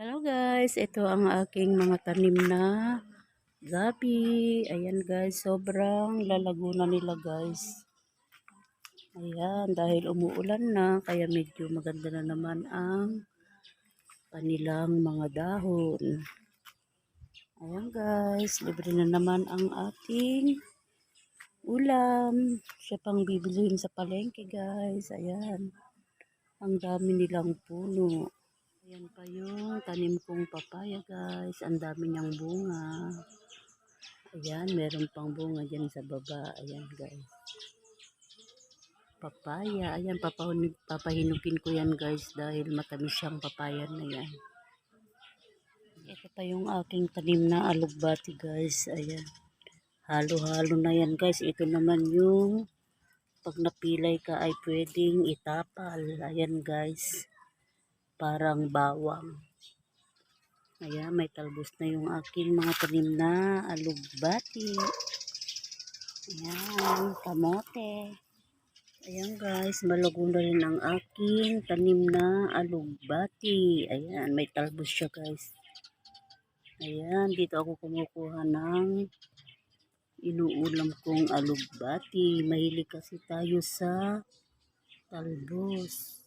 Hello guys, ito ang aking mga tanim na gabi. Ayan guys, sobrang lalago na nila guys. Ayan, dahil umuulan na, kaya medyo maganda na naman ang kanilang mga dahon. Ayan guys, libre na naman ang ating ulam. Siya pang bibilihin sa palengke guys. Ayan, ang dami nilang puno. Ayan pa yung tanim kong papaya guys. Ang dami niyang bunga. Ayan, meron pang bunga dyan sa baba. Ayan guys. Papaya. Ayan, papahunig, papahinugin ko yan guys dahil matamis siyang papaya na yan. Ito pa yung aking tanim na alugbati guys. Ayan. Halo-halo na yan guys. Ito naman yung pag napilay ka ay pwedeng itapal. Ayan guys parang bawang. Ayan, may talbos na yung aking mga tanim na alugbati. Ayan, kamote. Ayan guys, malago na rin ang aking tanim na alugbati. Ayan, may talbos siya guys. Ayan, dito ako kumukuha ng inuulam kong alugbati. Mahilig kasi tayo sa talbos.